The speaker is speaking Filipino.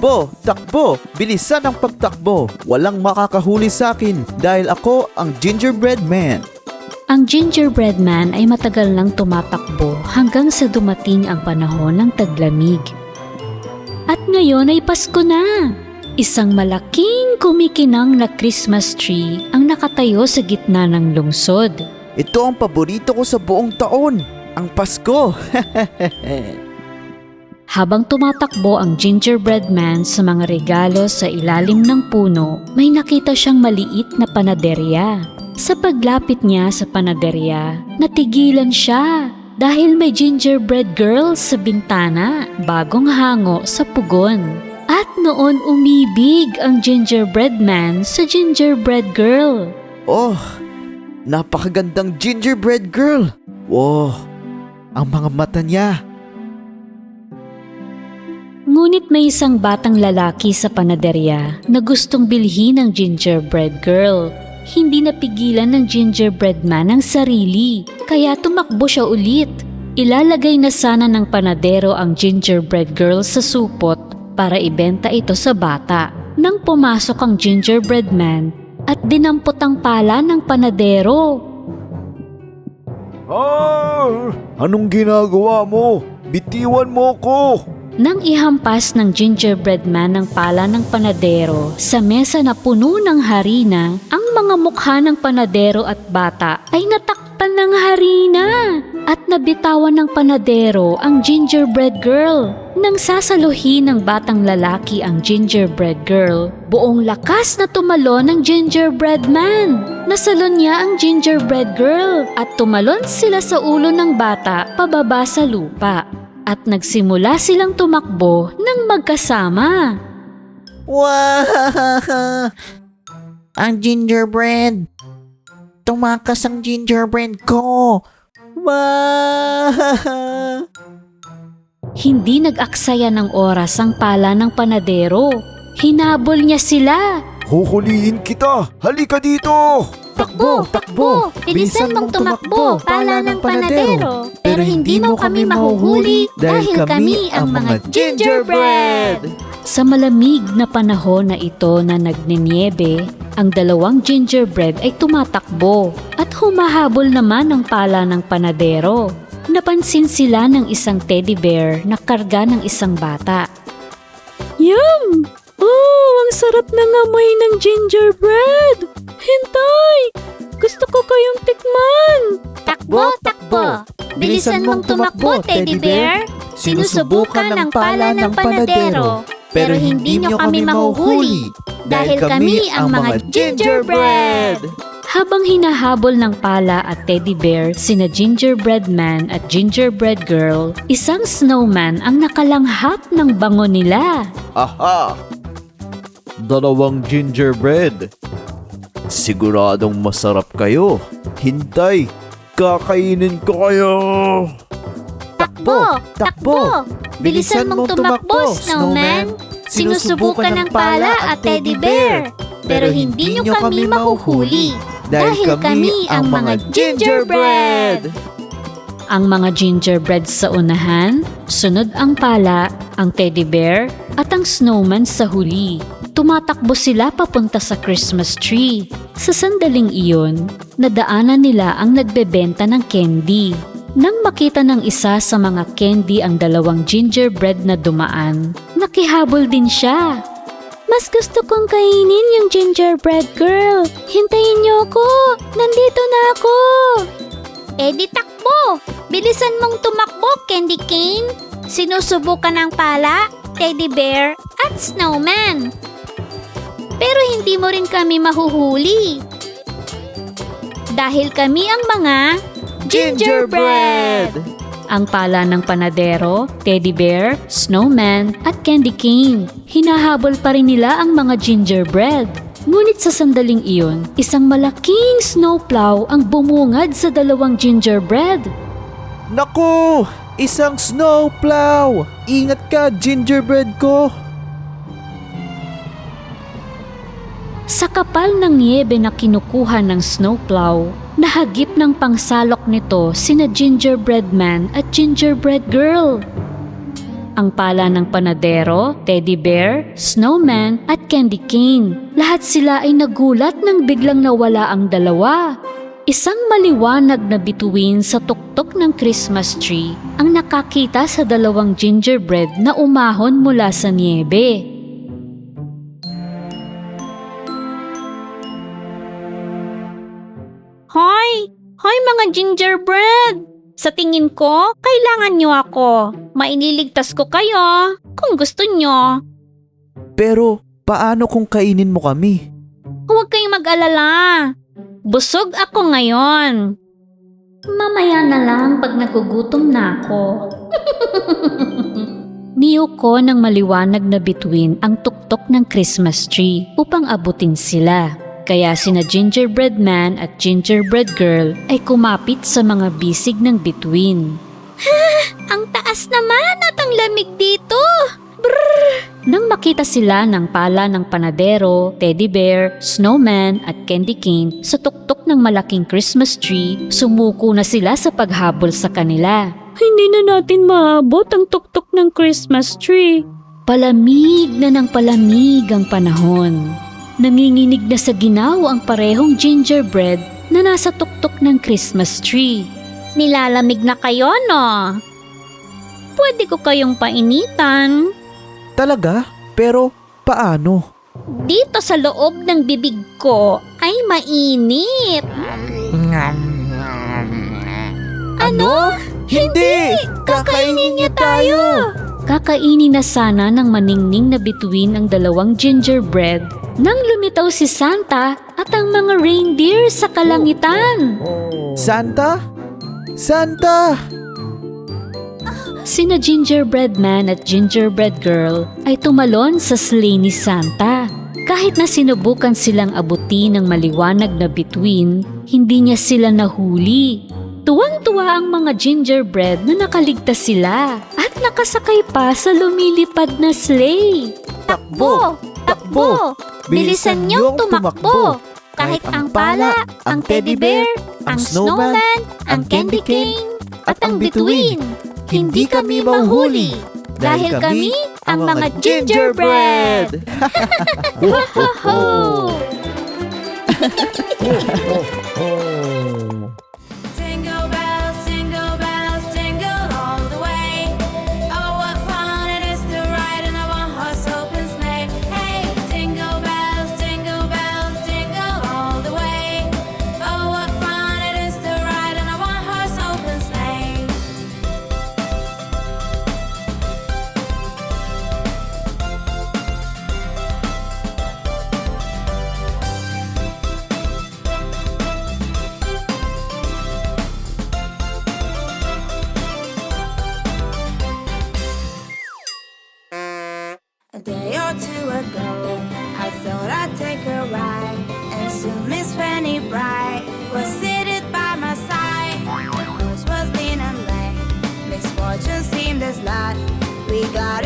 Takbo! Takbo! Bilisan ang pagtakbo! Walang makakahuli sa akin dahil ako ang gingerbread man. Ang gingerbread man ay matagal nang tumatakbo hanggang sa dumating ang panahon ng taglamig. At ngayon ay Pasko na! Isang malaking kumikinang na Christmas tree ang nakatayo sa gitna ng lungsod. Ito ang paborito ko sa buong taon. Ang Pasko! Habang tumatakbo ang gingerbread man sa mga regalo sa ilalim ng puno, may nakita siyang maliit na panaderya. Sa paglapit niya sa panaderya, natigilan siya dahil may gingerbread girl sa bintana, bagong hango sa pugon. At noon umibig ang gingerbread man sa gingerbread girl. Oh, napakagandang gingerbread girl. Wow, ang mga mata niya. Ngunit may isang batang lalaki sa panaderya na gustong bilhin ng gingerbread girl. Hindi napigilan ng gingerbread man ang sarili, kaya tumakbo siya ulit. Ilalagay na sana ng panadero ang gingerbread girl sa supot para ibenta ito sa bata. Nang pumasok ang gingerbread man at dinampot ang pala ng panadero. Ah, anong ginagawa mo? Bitiwan mo ko! Nang ihampas ng gingerbread man ng pala ng panadero sa mesa na puno ng harina, ang mga mukha ng panadero at bata ay natakpan ng harina at nabitawan ng panadero ang gingerbread girl. Nang sasaluhin ng batang lalaki ang gingerbread girl, buong lakas na tumalon ng gingerbread man. Nasalon niya ang gingerbread girl at tumalon sila sa ulo ng bata pababa sa lupa at nagsimula silang tumakbo ng magkasama. Wow! Ang gingerbread! Tumakas ang gingerbread ko! Wow! Hindi nag-aksaya ng oras ang pala ng panadero. Hinabol niya sila. Huhulihin kita! Halika dito! Takbo! Takbo! Bilisan mong tumakbo, pala ng panadero. Pero hindi mo kami mahuhuli dahil kami ang mga gingerbread! Sa malamig na panahon na ito na nagniniebe, ang dalawang gingerbread ay tumatakbo at humahabol naman ang pala ng panadero. Napansin sila ng isang teddy bear na karga ng isang bata. Yum! Oh, ang sarap ng amoy ng gingerbread! Hintay! Gusto ko kayong tikman! Takbo! Takbo! Bilisan mong tumakbo, teddy bear! Sinusubukan ng pala ng panadero, pero hindi nyo kami mahuhuli dahil kami ang mga gingerbread! Habang hinahabol ng pala at teddy bear sina gingerbread man at gingerbread girl, isang snowman ang nakalanghap ng bango nila. Aha! Dalawang gingerbread. Siguradong masarap kayo. Hintay! Kakainin ko kayo! Takbo! Takbo! Bilisan mong tumakbo, snowman! Sinusubukan ng pala at teddy bear, pero hindi nyo kami mahuhuli dahil kami ang mga gingerbread! Ang mga gingerbread sa unahan, sunod ang pala, ang teddy bear, at ang snowman sa huli. Tumatakbo sila papunta sa Christmas tree. Sa sandaling iyon, nadaanan nila ang nagbebenta ng candy. Nang makita ng isa sa mga candy ang dalawang gingerbread na dumaan, nakihabol din siya. Mas gusto kong kainin yung gingerbread girl. Hintayin niyo ako! Nandito na ako! Eh di takbo! Bilisan mong tumakbo, Candy Cane! Sinusubukan ng pala, teddy bear, at snowman. Pero hindi mo rin kami mahuhuli. Dahil kami ang mga gingerbread! Ang pala ng panadero, teddy bear, snowman, at candy cane. Hinahabol pa rin nila ang mga gingerbread. Ngunit sa sandaling iyon, isang malaking snowplow ang bumungad sa dalawang gingerbread. Naku! Isang snowplow! Ingat ka, gingerbread ko! Kapal ng niebe na kinukuha ng snowplow, nahagip ng pangsalok nito sina gingerbread man at gingerbread girl. ang pala ng panadero, teddy bear, snowman at candy cane. Lahat sila ay nagulat nang biglang nawala ang dalawa. Isang maliwanag na bituin sa tuktok ng Christmas tree ang nakakita sa dalawang gingerbread na umahon mula sa niebe. Hoy mga gingerbread! Sa tingin ko, kailangan nyo ako. Mainiligtas ko kayo kung gusto nyo. Pero paano kung kainin mo kami? Huwag kayong mag-alala. Busog ako ngayon. Mamaya na lang pag nagugutom na ako. Niyuko ng maliwanag na bituin ang tuktok ng Christmas tree upang abutin sila. Kaya sina Gingerbread Man at Gingerbread Girl ay kumapit sa mga bisig ng bituin. Ang taas naman at ang lamig dito. Nang makita sila ng pala ng panadero, teddy bear, snowman at candy cane sa tuktok ng malaking Christmas tree, sumuko na sila sa paghabol sa kanila. Hindi na natin maabot ang tuktok ng Christmas tree. Palamig na ng palamig ang panahon. Nanginginig na sa ginaw ang parehong gingerbread na nasa tuktok ng Christmas tree. Nilalamig na kayo, no? Pwede ko kayong painitan. Talaga? Pero paano? Dito sa loob ng bibig ko ay mainit. Ano? Hindi! Kakainin niya tayo! Kakainin na sana ng maningning na bituin ang dalawang gingerbread nang lumitaw si Santa at ang mga reindeer sa kalangitan. Santa? Santa! Sina Gingerbread Man at Gingerbread Girl ay tumalon sa sleigh ni Santa. Kahit na sinubukan silang abuti ng maliwanag na bituin, hindi niya sila nahuli. Tuwang-tuwa ang mga gingerbread na nakaligtas sila at nakasakay pa sa lumilipad na sleigh. Takbo! Takbo! Bilisan niyong tumakbo! Kahit ang pala, ang teddy bear, ang snowman, ang candy cane, at ang bituin, hindi kami mahuli. Dahil kami ang mga gingerbread! Ho, ho, ho. or two ago, I thought I'd take a ride, and soon Miss Penny Bright was seated by my side. Horse was lean and lame, misfortune seemed as lot. We got